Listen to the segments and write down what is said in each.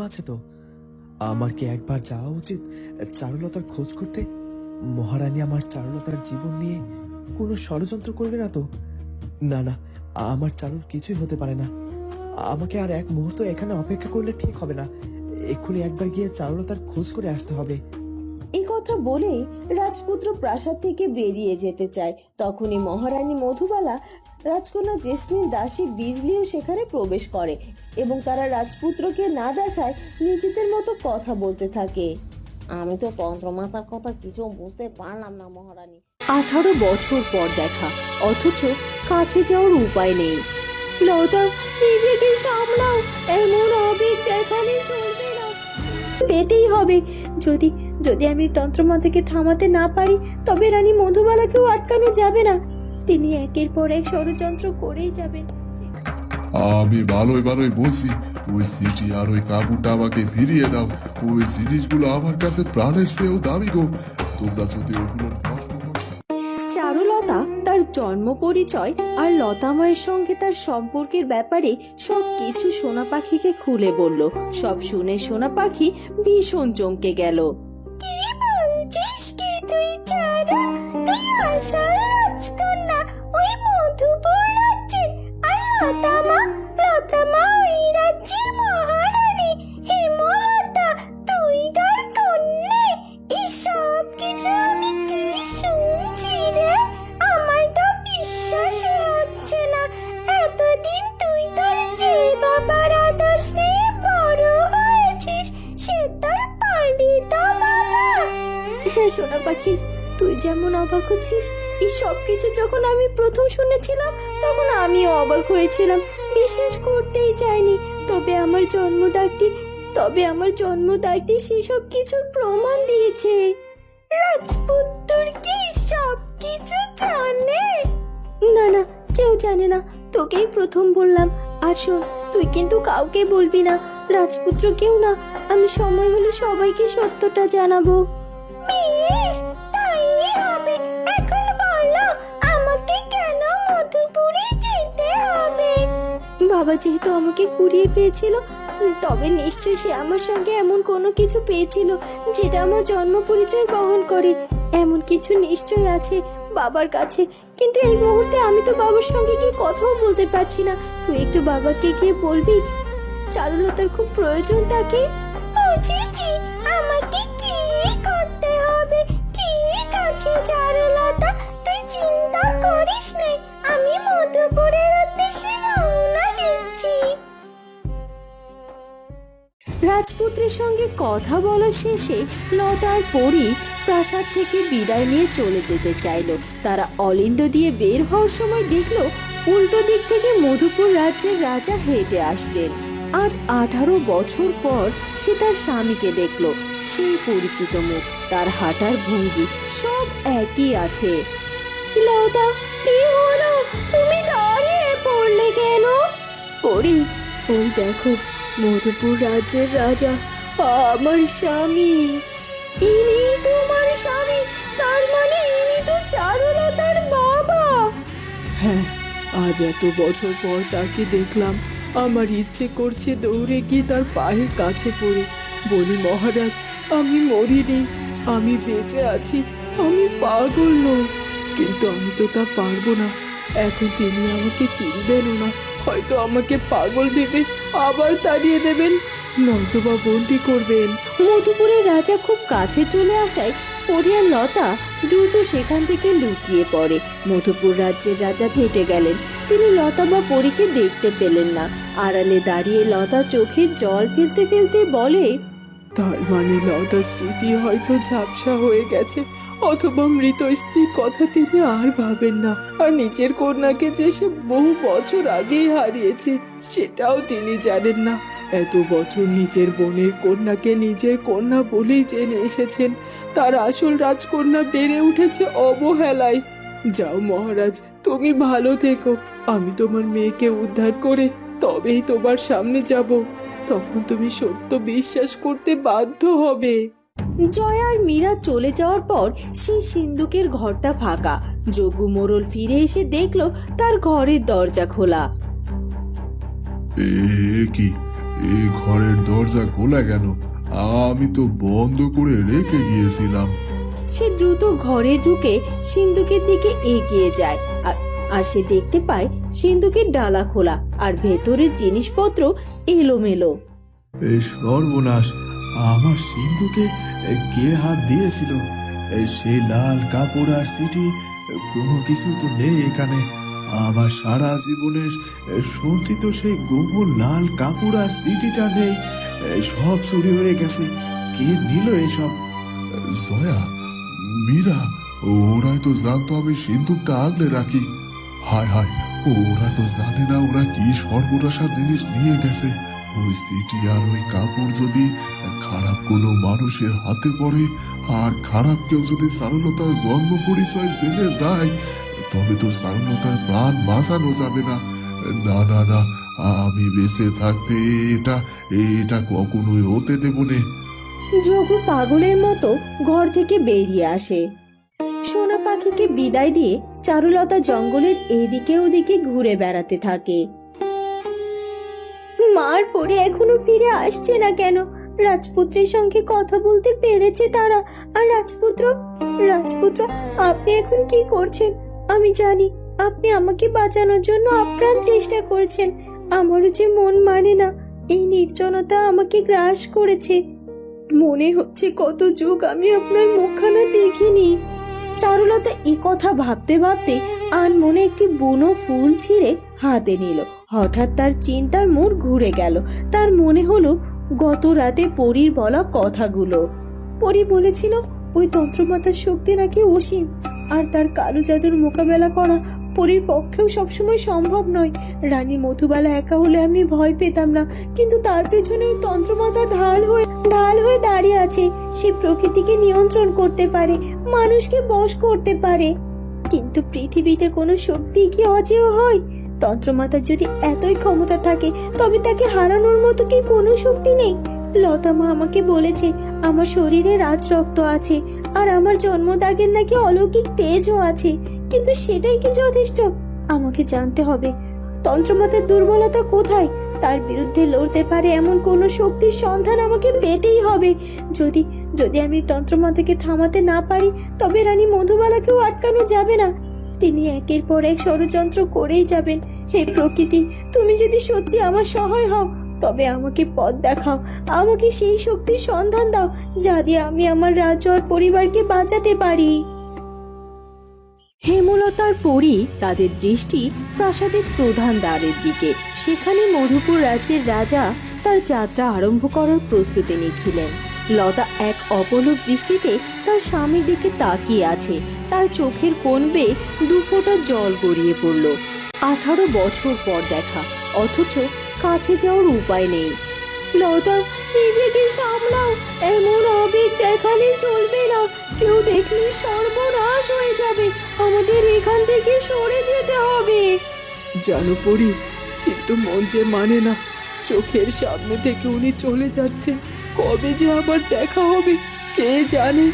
আছে তো? আমার কি একবার যাওয়া উচিত চারুলতার খোঁজ করতে? মহারানী আমার চারুলতার জীবন নিয়ে কোনো ষড়যন্ত্র করবে না তো? না না, আমার চারুর কিছুই হতে পারে না। আমাকে আর এক মুহূর্ত এখানে অপেক্ষা করলে ঠিক হবে না। এক্ষুনি একবার গিয়ে চারুলতার খোঁজ করে আসতে হবে। এই কথা বলে রাজপুত্র প্রাসাদ থেকে বেরিয়ে যেতে চায়। তখনই মহারানী মধুবালা রাজকন্যা জেসমিন দাসী বিজলিও সেখানে প্রবেশ করে এবং তারা রাজপুত্রকে না দেখায় নিজেদের মতো কথা বলতে থাকে। আমি তো তন্ত্রমাতার কথা কিছু বুঝতে পারলাম না মহারানী। আঠারো বছর পর দেখা, অথচ কাছে যাওয়ার উপায় নেই। লতা, নিজেকে সামলাও, এমন আবেগ দেখালে চলবে না। পেতেই হবে। যদি যদি আমি তন্ত্রমাতাকে থামাতে না পারি তবে রানী মধুবালাকেও আটকানো যাবে না। তিনি একের পর এক ষড়যন্ত্র করেই যাবেন। আমি ভালোই ভালোই বলছি ওই সিটি আর ওই কাপড়টা আমাকে ফিরিয়ে দাও। ওই জিনিসগুলো আমার কাছে প্রাণের চেয়েও দামি গো। তোমরা যদি ওগুলো নষ্ট চারুলতা তার জন্ম পরিচয় আর লতাময়ের সঙ্গে তার সম্পর্কের ব্যাপারে সব কিছু সোনা পাখিকে খুলে বলল। সব শুনে সোনা পাখি ভীষণ চমকে গেল। ওই মধুপুর রাজ্যের আর লতামা লতামা, ওই রাজ্যের মহারানী, হেমলতা তুই তার এসব কিছু আমি কি রে? আমার তো বিশ্বাসই হচ্ছে না। এতদিন তুই তোর যে বাবার বড় হয়েছিস, সে তোর পালিত বাবা। সোনা পাখি তুই যেমন অবাক হচ্ছিস, এই সব কিছু যখন আমি প্রথম শুনেছিলাম, তখন আমিও অবাক হয়েছিলাম। বিশ্বাস করতেই চাইনি। তবে আমার জন্মদাগটি, তবে আমার জন্মদাগটি সেসব কিছুর প্রমাণ দিয়েছে। রাজপুত্তর কি সব কিছু জানে? না না, কেউ জানে না। তোকেই প্রথম বললাম। আর শোন, তুই কিন্তু কাউকে বলবি না। রাজপুত্র কেউ না। আমি সময় হলে সবাইকে সত্যটা জানাব। বেশ! হবে। এখন বলো আমাকে কেন মধুপুরে যেতে হবে? বাবা যেহেতু আমাকে কুড়িয়ে পেয়েছিল তবে নিশ্চয়ই সে আমার সঙ্গে এমন কোনো কিছু পেয়েছিল যেটা আমার জন্ম পরিচয় বহন করে। এমন কিছু নিশ্চয়ই আছে বাবার কাছে কিন্তু এই মুহূর্তে আমি তো বাবার সঙ্গে গিয়ে কথাও বলতে পারছি না। তুই একটু বাবাকে গিয়ে বলবি চারুলতার খুব প্রয়োজন তাকে? বুঝেছি রাজপুত্রের সঙ্গে কথা বলা শেষে লতার পরই প্রাসাদ থেকে বিদায় নিয়ে চলে যেতে চাইলো। তারা অলিন্দ দিয়ে বের হওয়ার সময় দেখল উল্টো দিক থেকে মধুপুর রাজ্যের রাজা হেঁটে আসছেন। আজ আঠারো বছর পর সে তার স্বামীকে দেখল, সেই পরিচিত মুখ, তার হাঁটার ভঙ্গি সব একই আছে। লতা, কি হলো? তুমি দাঁড়িয়ে পড়লে কেন? পড়ি ওই দেখো মধুপুর রাজ্যের রাজা, আমার স্বামী। ইনি তোমার স্বামী, তার মানে ইনি তো চারুলতার বাবা। হ্যাঁ আজ এত বছর পর তাকে দেখলাম। আমার ইচ্ছে করছে দৌড়ে গিয়ে তার পায়ের কাছে পড়ে। বলি, মহারাজ, আমি মরিনি। আমি বেঁচে আছি। আমি পাগল নই। কিন্তু আমি তো তা পারব না। এখন তিনি আমাকে চিনবেনও না। হয়তো আমাকে পাগল ভেবে আবার তাড়িয়ে দেবেন। নয়তোবা বন্দি করবেন। মধুপুরের রাজা খুব কাছে চলে আসায় পরিয়ার লতা দ্রুত সেখান থেকে লুকিয়ে পড়ে। মধুপুর রাজ্যের রাজা থেটে গেলেন। তিনি লতা বা পরীকে দেখতে পেলেন না। আড়ালে দাঁড়িয়ে লতা চোখের জল ফেলতে ফেলতে বলে তার মানে লতার স্মৃতি হয়তো ঝাপসা হয়ে গেছে, অথবা মৃত স্ত্রীর কথা তিনি আর ভাবেন না। আর নিজের কন্যাকে যে সে বহু বছর আগেই হারিয়েছে, সেটাও তিনি জানেন না। এত বছর নিজের বোনের কন্যাকে নিজের কন্যা বলেই জেনে এসেছেন, তার আসল রাজকন্যা বেড়ে উঠেছে অবহেলায়। যাও মহারাজ, তুমি ভালো থেকো, আমি তোমার মেয়েকে উদ্ধার করে তবেই তোমার সামনে যাব। তখন তুমি সত্য বিশ্বাস করতে বাধ্য হবে। জয় আর মীরা চলে যাওয়ার পর সেই সিন্ধুকের ঘরটা ফাঁকা। যোগু মোড়ল ফিরে এসে দেখল তার ঘরের দরজা খোলা। এ কি? এই ঘরের দরজা খোলা কেন? আমি তো বন্ধ করে রেখে গিয়েছিলাম। সে দ্রুত ঘরে ঢুকে সিন্ধুকের দিকে এগিয়ে যায়। আর আর সে দেখতে পায় সিন্ধুকের ডালা খোলা আর ভেতরের জিনিসপত্র এলোমেলো। এই সর্বনাশ, আমার সিন্ধুকে কে হাত দিয়েছিল? সেই লাল কাপড় আর সিটি, কোনো কিছু তো নেই এখানে। আমার সারা জীবনের সঞ্চিত সেই গোবর লাল কাপড় আর সিটিটা নেই। সব চুরি হয়ে গেছে। কে নিল এসব? জয়া, মীরা, ওরাই তো জানতো আমি সিন্দুকটা আগলে রাখি। হায় হায় ওরা তো জানে না ওরা কি সর্বনাশা জিনিস নিয়ে গেছে। ওই সিটি আর ওই কাপড় যদি খারাপ কোনো মানুষের হাতে পড়ে, আর খারাপ কেউ যদি সারলতার জন্ম পরিচয় জেনে যায়, তবে তো সারলতার প্রাণ বাঁচানো যাবে না। না না না, আমি বেঁচে থাকতে এটা এটা কখনোই হতে দেবো না। যোগু পাগলের মতো ঘর থেকে বেরিয়ে আসে। সোনা পাখিকে বিদায় দিয়ে চারুলতা জঙ্গলের এদিকে ওদিকে ঘুরে বেড়াতে থাকে। মার পরে এখনও ফিরে আসছে না কেন? রাজপুত্রের সঙ্গে কথা বলতে পেরেছে তারা। আর রাজপুত্র? রাজপুত্র, আপনি এখন কি করছেন? আমি জানি আপনি আমাকে বাঁচানোর জন্য আপ্রাণ চেষ্টা করছেন। আমারও যে মন মানে না, এই নির্জনতা আমাকে গ্রাস করেছে। মনে হচ্ছে কত যুগ আমি আপনার মুখখানা দেখিনি। চারুলতা কথা ভাবতে ভাবতে আন মনে একটি বুনো ফুল ছিঁড়ে হাতে নিল। হঠাৎ তার চিন্তার মোড় ঘুরে গেল। তার মনে হলো গত রাতে পরীর বলা কথাগুলো। পরী বলেছিল, ওই তন্ত্রমাতার শক্তি নাকি অসীম। আর তার কালো জাদুর মোকাবেলা করা পরীর পক্ষেও সবসময় সম্ভব নয়। রানী মধুবালা একা হলে আমি ভয় পেতাম না। কিন্তু তার পেছনে ওই তন্ত্রমাতা ঢাল হয়ে ঢাল হয়ে দাঁড়িয়ে আছে। সে প্রকৃতিকে নিয়ন্ত্রণ করতে পারে। মানুষকে বশ করতে পারে। কিন্তু পৃথিবীতে কোনো শক্তি কি অজেয় হয়? তন্ত্রমাতার যদি এতই ক্ষমতা থাকে, তবে তাকে হারানোর মতো কি কোনো শক্তি নেই? লতা মা আমাকে বলেছে, আমার শরীরে রাজ রক্ত আছে, আর আমার জন্মদাগের নাকি অলৌকিক তেজও আছে, কিন্তু সেটাই কি যথেষ্ট? আমাকে জানতে হবে। তন্ত্রমাতার দুর্বলতা কোথায়? তার বিরুদ্ধে লড়তে পারে এমন কোনো শক্তির সন্ধান আমাকে পেতেই হবে। যদি যদি আমি তন্ত্রমাতাকে থামাতে না পারি, তবে রানী মধুবালাকেও আটকানো যাবে না। তিনি একের পর এক ষড়যন্ত্র করেই যাবেন। হে প্রকৃতি, তুমি যদি সত্যি আমার সহায় হও, তবে আমাকে পথ দেখাও। আমাকে সেই শক্তির সন্ধান দাও, যা দিয়ে আমি আমার রাজ্য আর পরিবারকে বাঁচাতে পারি। হেমলতার পরই তাদের দৃষ্টি প্রাসাদের প্রধান দ্বারের দিকে। সেখানে মধুপুর রাজ্যের রাজা তার যাত্রা আরম্ভ করার প্রস্তুতি নিচ্ছিলেন। লতা এক অপলক দৃষ্টিতে তার স্বামীর দিকে তাকিয়ে আছে। তার চোখের কোণ বেয়ে দু ফোঁটা জল গড়িয়ে পড়ল। আঠারো বছর পর দেখা, অথচ কাছে যাওয়ার উপায় নেই। লতা, নিজেকে সামলাও, এমন আবেগ দেখালে চলবে না। কেউ দেখলে সর্বনাশ হয়ে যাবে। আমাদের এখান থেকে সরে যেতে হবে। জানো পড়ি কিন্তু মন যে মানে না। চোখের সামনে থেকে উনি চলে যাচ্ছেন কবে যে আবার দেখা হবে কে জানে?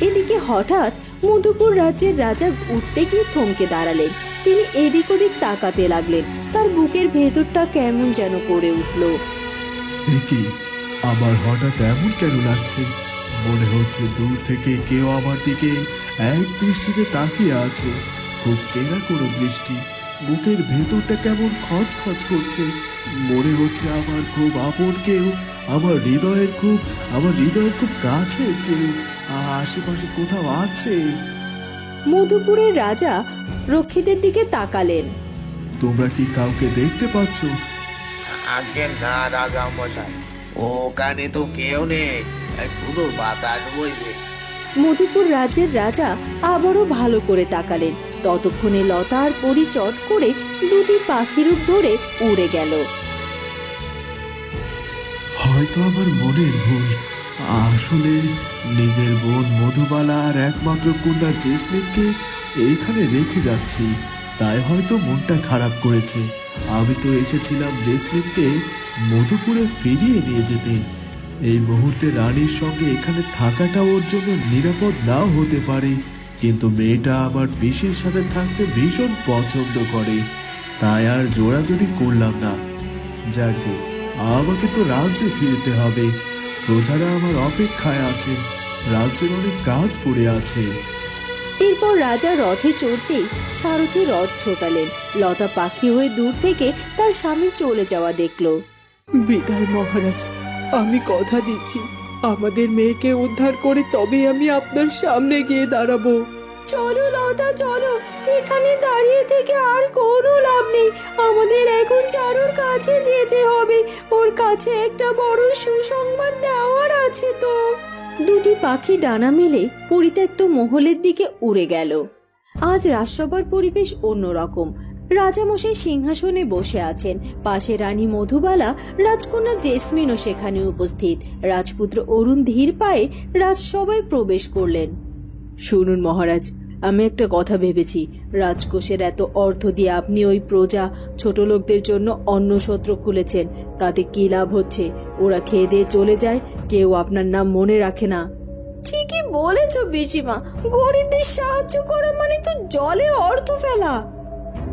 এদিকে হঠাৎ মধুপুর রাজ্যের রাজা উঠতে গিয়ে থমকে দাঁড়ালেন। তিনি এদিক ওদিক তাকাতে লাগলেন। তার বুকের ভেতরটা কেমন যেন করে উঠল। কি? আমার হঠাৎ এমন কেন লাগছে? মনে হচ্ছে দূর থেকে কেউ আমার দিকে এক দৃষ্টিতে তাকিয়ে আছে। খুব চেনা কোনো দৃষ্টি। বুকের ভেতরটা কেমন খচ খচ করছে। মনে হচ্ছে আমার খুব আপন কেউ আমার হৃদয়ের খুব আমার হৃদয়ের খুব কাছের কেউ আশেপাশে কোথাও আছে। মধুপুরের রাজা রক্ষীদের দিকে তাকালেন। তোমরা কি কাউকে দেখতে পাচ্ছ? আগে না রাজা মশাই ওখানে তো কেউ নেই। শুধু বাতাস বইছে। মধুপুর রাজ্যের রাজা আবারও ভালো করে তাকালেন। ততক্ষণে লতা আর পরি চট করে দুটি পাখির রূপ ধরে উড়ে গেল। হয়তো আমার মনের ভুল। আসলে নিজের বোন মধুবালা আর একমাত্র কন্যা জেসমিনকে এখানে রেখে যাচ্ছি। তাই হয়তো মনটা খারাপ করেছে। আমি তো এসেছিলাম জেসমিনকে মধুপুরে ফিরিয়ে নিয়ে যেতে। এই মুহূর্তে রানীর সঙ্গে এখানে থাকাটা ওর জন্য নিরাপদ নাও হতে পারে কিন্তু মেয়েটা আমার পিসির সাথে থাকতে ভীষণ পছন্দ করে তাই আর জোড়াজোড়ি করলাম না। যাকে আমাকে তো রাজ্যে ফিরতে হবে প্রজারা আমার অপেক্ষায় আছে রাজ্যের অনেক কাজ পড়ে আছে। এরপর রাজা রথে চড়তেই সারথি রথ ছোটালেন। লতা পাখি হয়ে দূর থেকে তার স্বামী চলে যাওয়া দেখল। বিদায় মহারাজ আমি কথা দিচ্ছি। আমাদের মেয়েকে উদ্ধার করে তবে আমি আপনার সামনে গিয়ে দাঁড়াবো। চলো লতা চলো। এখানে দাঁড়িয়ে থেকে আর কোনো লাভ নেই। আমাদের এখন চারুর কাছে যেতে হবে। ওর কাছে একটা বড় সুসংবাদ দেওয়ার আছে তো। দুটি পাখি ডানা মেলে পরিত্যক্ত মহলের দিকে উড়ে গেল। আজ রাজসভার পরিবেশ অন্যরকম। রাজামশাই সিংহাসনে বসে আছেন। পাশে রানী মধুবালা, রাজকন্যা জেসমিনও সেখানে উপস্থিত। রাজপুত্র অরুণ ধীর পায়ে রাজসভায় প্রবেশ করলেন। শুনুন মহারাজ, আমি একটা কথা ভেবেছি। রাজকোষের এত অর্থ দিয়ে আপনি ওই প্রজা ছোট লোকদের জন্য অন্ন সত্র খুলেছেন। তাতে কি লাভ হচ্ছে? ওরা খেয়ে দিয়ে চলে যায়, কেউ আপনার নাম মনে রাখে না। ঠিকই বলেছ পিসিমা গরিবদের সাহায্য করা মানে তো জলে অর্থ ফেলা।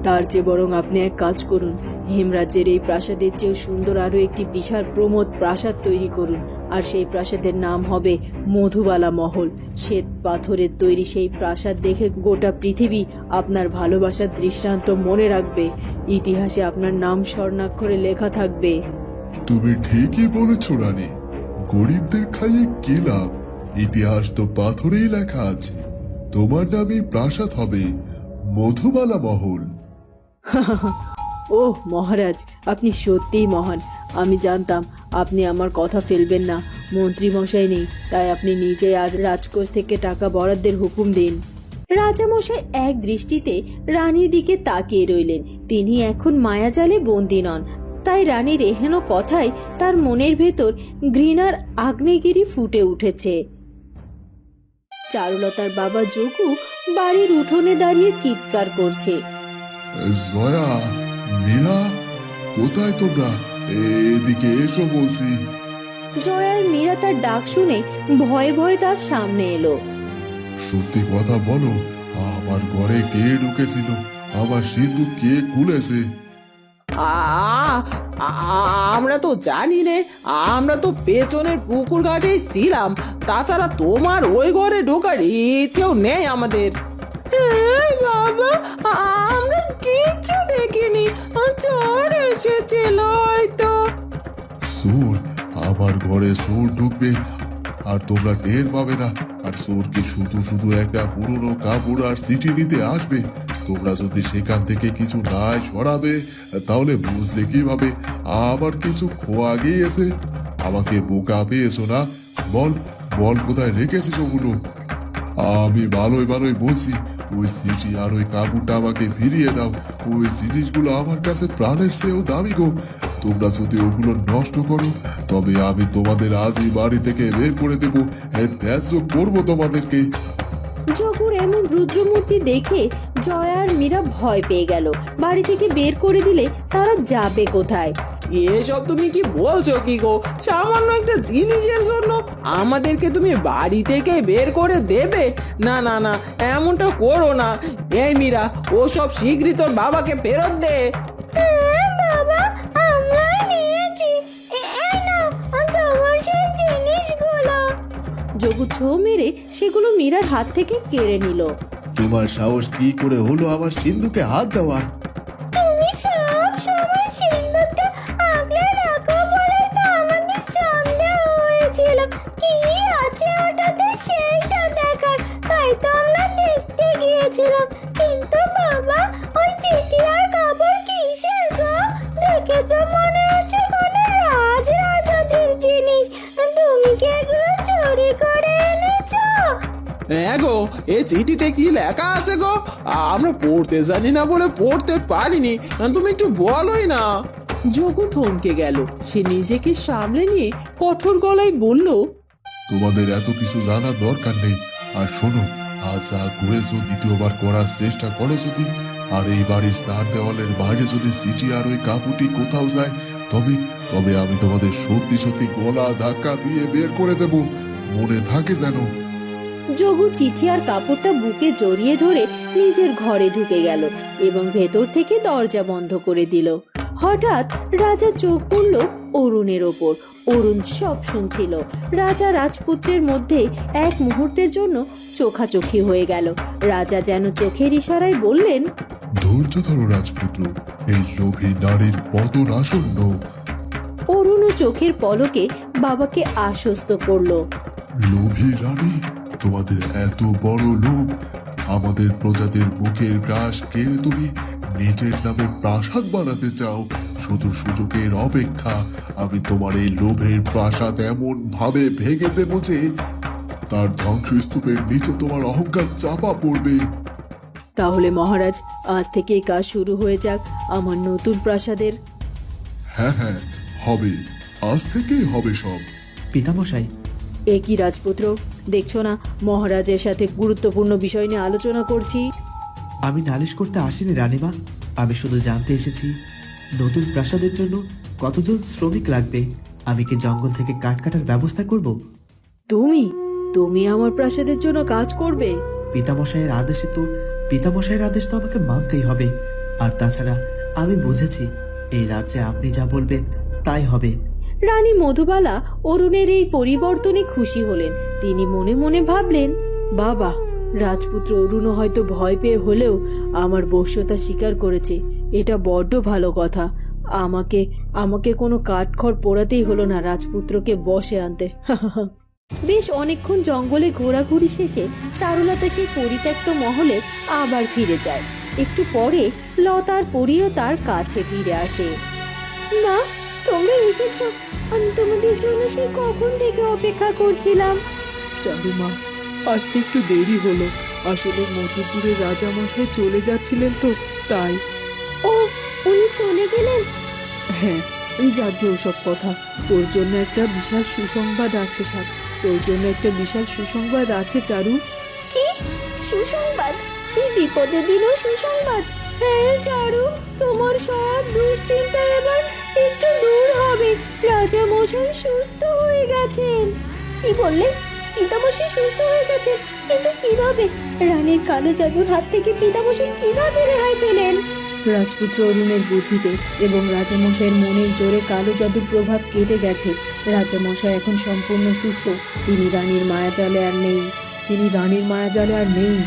তার চেয়ে বরং আপনি এক কাজ করুন। হেমরাজ্যের এই প্রাসাদের চেয়েও সুন্দর আরও একটি বিশাল প্রমোদ প্রাসাদ তৈরি করুন। আর সেই প্রাসাদের নাম হবে মধুবালা মহল। শ্বেত পাথরের তৈরি সেই প্রাসাদ দেখে গোটা পৃথিবী আপনার ভালোবাসার দৃষ্টান্ত মনে রাখবে। ইতিহাসে আপনার নাম স্বর্ণাক্ষরে লেখা থাকবে। তুমি ঠিকই বলেছ, রানী। গরিবদের খাইয়ে কি লাভ? ইতিহাস তো পাথরেই লেখা আছে। তোমার নামে প্রাসাদ হবে মধুবালা মহল। ওহ, মহারাজ, আপনি সত্যিই মহান। আমি জানতাম আপনি আমার কথা ফেলবেন না। মন্ত্রী মশাই নেই, তাই আপনি নিজেই আজ রাজকোষ থেকে টাকা বরাদ্দের হুকুম দিন। রাজামশাই এক দৃষ্টিতে রানীর দিকে তাকিয়ে রইলেন। তিনি এখন মায়াজালে বন্দী নন। তাই রানীর এহেন কথায় তার মনের ভেতর ঘৃণার আগ্নেয়গিরি ফুটে উঠেছে। চারুলতার বাবা যোগু বাড়ির উঠোনে দাঁড়িয়ে চিৎকার করছে। জয়া মীরা কোথায় তোমরা? এদিকে এসো বলছি। জয়ার মীরা তার ডাক শুনে ভয়ে ভয়ে তার সামনে এলো। সত্যি কথা বলো আমার ঘরে কে ঢুকেছিল? আমার সিন্ধু কে খুলেছে? আমরা তো জানি রে আমরা তো পেছনের পুকুর ঘাটেই ছিলাম। তাছাড়া তোমার ওই ঘরে ঢোকার ইচ্ছেও নেই আমাদের। বাবা আমরা কিচ্ছু দেখিনি। ঝড় এসেছিল হয়তো। সোর আমার ঘরে সোর ঢুকবে। আর তোমরা টের পাবে না, আর সোর কি শুধু শুধু একটা পুরনো কাপড় আর চিঠি নিতে আসবে? তোমরা যদি সেখান থেকে কিছু নাই সরাবে, তাহলে বুঝলে কীভাবে? আমার কিছু খোয়া গিয়েছে। আমাকে বোকা পেয়েছ না? বল বল কোথায় রেখেছিস ওগুলো? আমি ভালোই ভালোই বলছি ওই সিটি আর ওই কাপড়টা আমাকে ফিরিয়ে দাও। ওই জিনিসগুলো আমার কাছে প্রাণের চেয়েও দামি গো। তোমরা যদি ওগুলো নষ্ট করো, তবে আমি তোমাদের আজই বাড়ি থেকে বের করে দেবো। হ্যাঁ ত্যাজ্য করব তোমাদেরকে। জগুর এমন রুদ্রমূর্তি দেখে জয়া আর মীরা ভয় পেয়ে গেল। বাড়ি থেকে বের করে দিলে তারা যাবে কোথায়? এসব তুমি কি বলছো কি গো? সামান্য একটা জিনিসের জন্য আমাদেরকে তুমি বাড়ি থেকে বের করে দেবে? না না না এমনটা করো না। এই মীরা ও সব শীঘ্রই তোর বাবাকে ফেরত দে। বাবা আমরা নিয়েছি। জিনিসগুলো। যোগু ছো মেরে সেগুলো মীরার হাত থেকে কেড়ে নিল। তোমার সাহস কি করে হলো আমার সিন্ধুকে হাত দেওয়ার? তুমি সব সময় সিন্দুকটা চিঠিতে কি লেখা আছে গো? আমরা পড়তে জানি না বলে পড়তে পারিনি। তুমি একটু বলোই না। যোগু থমকে গেল। সে নিজেকে সামলে নিয়ে কঠোর গলায় বলল তোমাদের এত কিছু জানার দরকার নেই। আর শোনো আজ যা করেছ দ্বিতীয়বার করার চেষ্টা করো যদি। আর এই বাড়ির চার দেওয়ালের বাইরে যদি সিটি আর ওই কাপুটি কোথাও যায় তবে তবে আমি তোমাদের সত্যি সত্যি গলা ধাক্কা দিয়ে বের করে দেব। মনে থাকে যেন যোগু চিঠি আর কাপড়টা বুকে জড়িয়ে ধরে নিজের ঘরে ঢুকে গেল এবং ভেতর থেকে দরজা বন্ধ করে দিল। হঠাৎ রাজা চোখ পড়ল অরুণের ওপর। অরুণ সব শুনছিল। রাজা রাজপুত্রের মধ্যে এক মুহূর্তের জন্য চোখাচোখি হয়ে গেল। রাজা যেন চোখের ইশারায় বললেন ধৈর্য ধরো রাজপুত্র এই লোভী নারীর পতন আসন্ন অরুণও চোখের পলকে বাবাকে আশ্বস্ত করল। লোভী রানী তোমাদের এত বড় লোভ আমাদের প্রজাদের মুখের গ্রাস কেড়ে তুমি নিজের নামে প্রাসাদ বানাতে চাও। শুধু সুযোগের অপেক্ষা আমি তোমার এই লোভের প্রাসাদ এমন ভাবে ভেঙে দেব যে তার ধ্বংসস্তূপের নিচে তোমার অহংকার চাপা পড়বে। তাহলে মহারাজ আজ থেকে কাজ শুরু হয়ে যাক আমার নতুন প্রাসাদের। হ্যাঁ হ্যাঁ হবে। আজ থেকেই হবে সব। পিতামশাই। একই রাজপুত্র? দেখছ না মহারাজের সাথে গুরুত্বপূর্ণ বিষয় নিয়ে আলোচনা করছি। আমি নালিশ করতে আসিনি রানীমা। আমি শুধু জানতে এসেছি নতুন প্রাসাদের জন্য কতজন শ্রমিক লাগবে? আমি কি জঙ্গল থেকে কাঠ কাটার ব্যবস্থা করব? তুমি? তুমি আমার প্রাসাদের জন্য কাজ করবে। পিতামশাইয়ের আদেশে তো পিতামশাইয়ের আদেশ তো আমাকে মানতেই হবে। আর তাছাড়া আমি বুঝেছি এই রাজ্যে আপনি যা বলবেন তাই হবে। রানী মধুবালা অরুণের এই পরিবর্তনে খুশি হলেন। তিনি মনে মনে ভাবলেন, বাবা, রাজপুত্র অরুণও হয়তো ভয় পেয়ে হলেও আমার বশ্যতা স্বীকার করেছে। এটা বড্ড ভালো কথা। আমাকে আমাকে কোনো কাঠখড় পোড়াতেই হলো না রাজপুত্রকে বসে আনতে। বেশ অনেকক্ষণ জঙ্গলে ঘোরাঘুরি শেষে চারুলতা সেই পরিত্যক্ত মহলে আবার ফিরে যায়। একটু পরে লতার পরিও তার কাছে ফিরে আসে। মা তোমরা এসেছ। আমি তোমাদের জন্য সেই কখন থেকে অপেক্ষা করছিলাম। চারুমা আসতে একটু দেরি হলো। আসলে মধুপুরের রাজামশাই চলে যাচ্ছিলেন তো তাই। ও উনি চলে গেলেন? হ্যাঁ যাকে ওসব কথা। তোর জন্য একটা বিশাল সুসংবাদ আছে সাথ তোর জন্য একটা বিশাল সুসংবাদ আছে চারু। কি? সুসংবাদ? এই বিপদের দিনেও সুসংবাদ? হ্যাঁ চারু তোমার সব দুশ্চিন্তা এবার একটু দূর হবে। রাজা মশাই সুস্থ হয়ে গেছেন। কি বললেন? পিতামশাই সুস্থ হয়ে গেছেন? কিন্তু কীভাবে? রানীর কালো জাদুর হাত থেকে পিতামশাই কীভাবে রেহাই পেলেন? রাজপুত্র অরুণের বুদ্ধিতে এবং রাজামশাইয়ের মনের জোরে কালো জাদুর প্রভাব কেটে গেছে। রাজামশাই এখন সম্পূর্ণ সুস্থ। তিনি রানীর মায়াজালে আর নেই। তিনি রানীর মায়াজালে আর নেই।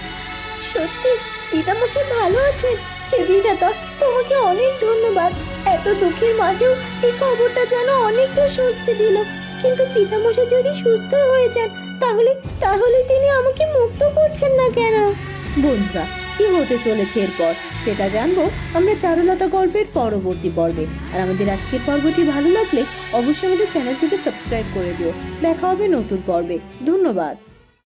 সত্যি পিতামশাই ভালো আছেন। হে বিধাতা তোমাকে অনেক ধন্যবাদ। এত দুঃখের মাঝেও এই খবরটা যেন অনেকটা স্বস্তি দিল। কিন্তু পিতামশাই যদি সুস্থ হয়ে যান, তাহলে তাহলে তিনি আমাকে মুক্ত করছেন না কেন? বন্ধুরা, কি হতে চলেছে এরপর? সেটা জানব আমরা চারুলতা গল্পের পরবর্তী পর্বে। আর আমাদের আজকের পর্বটি ভালো লাগলে অবশ্যই আমাদের চ্যানেলটিকে সাবস্ক্রাইব করে দিও। দেখা হবে নতুন পর্বে। ধন্যবাদ।